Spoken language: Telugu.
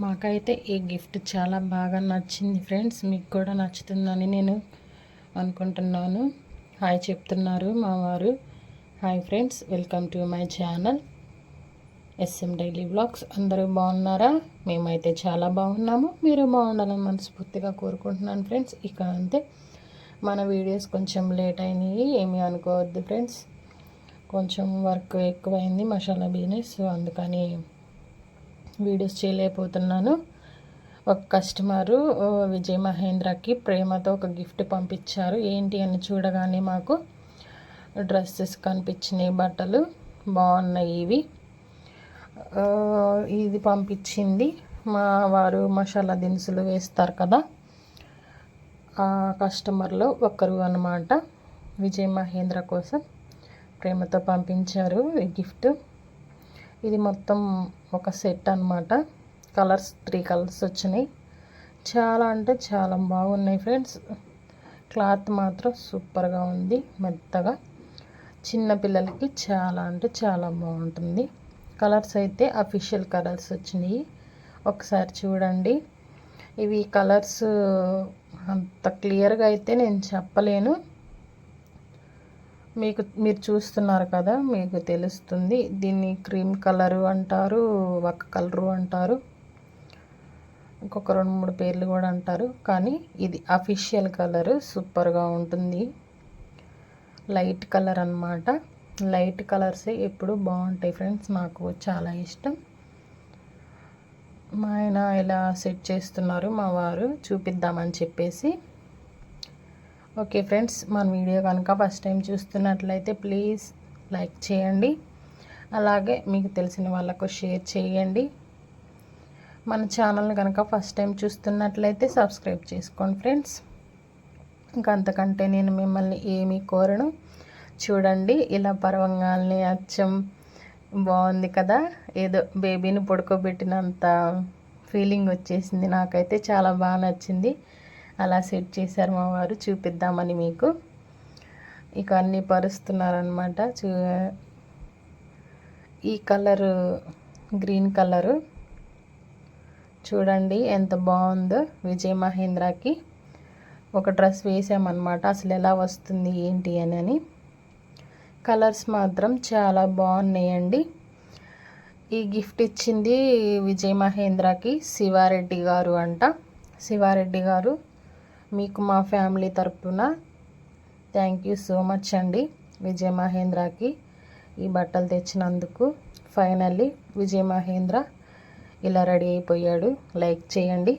మాకైతే ఈ గిఫ్ట్ చాలా బాగా నచ్చింది ఫ్రెండ్స్. మీకు కూడా నచ్చుతుందని నేను అనుకుంటున్నాను. హాయ్ చెప్తున్నారు మా వారు. Hi friends welcome to my channel SM daily blogs. అందరూ బాగున్నారా? మేమైతే చాలా బాగున్నాము. మీరు బాగుండాలని మనస్ఫూర్తిగా కోరుకుంటున్నాను ఫ్రెండ్స్. ఇక అంతే. మన వీడియోస్ కొంచెం లేట్ అయినాయి. ఏమీ అనుకోవద్దు ఫ్రెండ్స్. కొంచెం వర్క్ ఎక్కువైంది మసాలా బిజినెస్ అందుకని వీడియోస్ చేయలేకపోతున్నాను. ఒక కస్టమరు విజయ్ మహేంద్రకి ప్రేమతో ఒక గిఫ్ట్ పంపించారు. ఏంటి అని చూడగానే మాకు డ్రెస్సెస్ కనిపించినాయి బట్టలు బాగున్నాయి ఇవి. ఇది పంపించింది. మా వారు మసాలా దినుసులు వేస్తారు కదా. ఆ కస్టమర్లో ఒకరు అనమాట విజయ్ మహేంద్ర కోసం ప్రేమతో పంపించారు ఈ గిఫ్ట్. ఇది మొత్తం ఒక సెట్ అనమాట కలర్స్ త్రీ కలర్స్ వచ్చినాయి. చాలా అంటే చాలా బాగున్నాయి ఫ్రెండ్స్. క్లాత్ మాత్రం సూపర్గా ఉంది మెత్తగా. చిన్నపిల్లలకి చాలా అంటే చాలా బాగుంటుంది. కలర్స్ అయితే అఫీషియల్ కలర్స్ వచ్చినాయి. ఒకసారి చూడండి. ఇవి కలర్స్ అంత క్లియర్గా అయితే నేను చెప్పలేను. మీకు మీరు చూస్తున్నారు కదా మీకు తెలుస్తుంది. దీన్ని క్రీమ్ కలరు అంటారు ఒక కలరు అంటారు. ఇంకొక రెండు మూడు పేర్లు కూడా అంటారు. కానీ ఇది అఫీషియల్ కలర్ సూపర్గా ఉంటుంది. లైట్ కలర్ అనమాట లైట్ కలర్సే ఎప్పుడు బాగుంటాయి ఫ్రెండ్స్ నాకు చాలా ఇష్టం. మా ఆయన ఇలా సెట్ చేస్తున్నారు మా వారు చూపిద్దామని చెప్పేసి. ఓకే ఫ్రెండ్స్ మన వీడియో కనుక ఫస్ట్ టైం చూస్తున్నట్లయితే ప్లీజ్ లైక్ చేయండి. అలాగే మీకు తెలిసిన వాళ్ళకు షేర్ చేయండి. మన ఛానల్ని కనుక ఫస్ట్ టైం చూస్తున్నట్లయితే సబ్స్క్రైబ్ చేసుకోండి ఫ్రెండ్స్. ఇంకా అంతకంటే నేను మిమ్మల్ని ఏమీ కోరను. చూడండి ఇలా పర్వంగాల్ని అచ్చం బాగుంది కదా. ఏదో బేబీని పడుకోబెట్టినంత ఫీలింగ్ వచ్చేసింది. నాకైతే చాలా బాగా నచ్చింది. అలా సెట్ చేశారు మా వారు చూపిద్దామని మీకు. ఇక అన్నీ పరుస్తున్నారనమాట చూ ఈ కలరు గ్రీన్ కలరు. చూడండి ఎంత బాగుందో విజయ్ మహేంద్రకి. ఒక డ్రెస్ వేసామన్నమాట అసలు ఎలా వస్తుంది ఏంటి అని అని. కలర్స్ మాత్రం చాలా బాగున్నాయండి. ఈ గిఫ్ట్ ఇచ్చింది విజయ్ మహేంద్రకి శివారెడ్డి గారు అంట. శివారెడ్డి గారు మీకు మా ఫ్యామిలీ తరపున థ్యాంక్ యూ సో మచ్ అండి విజయ మహేంద్రకి ఈ బట్టలు తెచ్చినందుకు. ఫైనల్లీ విజయ మహేంద్ర ఇలా రెడీ అయిపోయాడు. లైక్ చేయండి.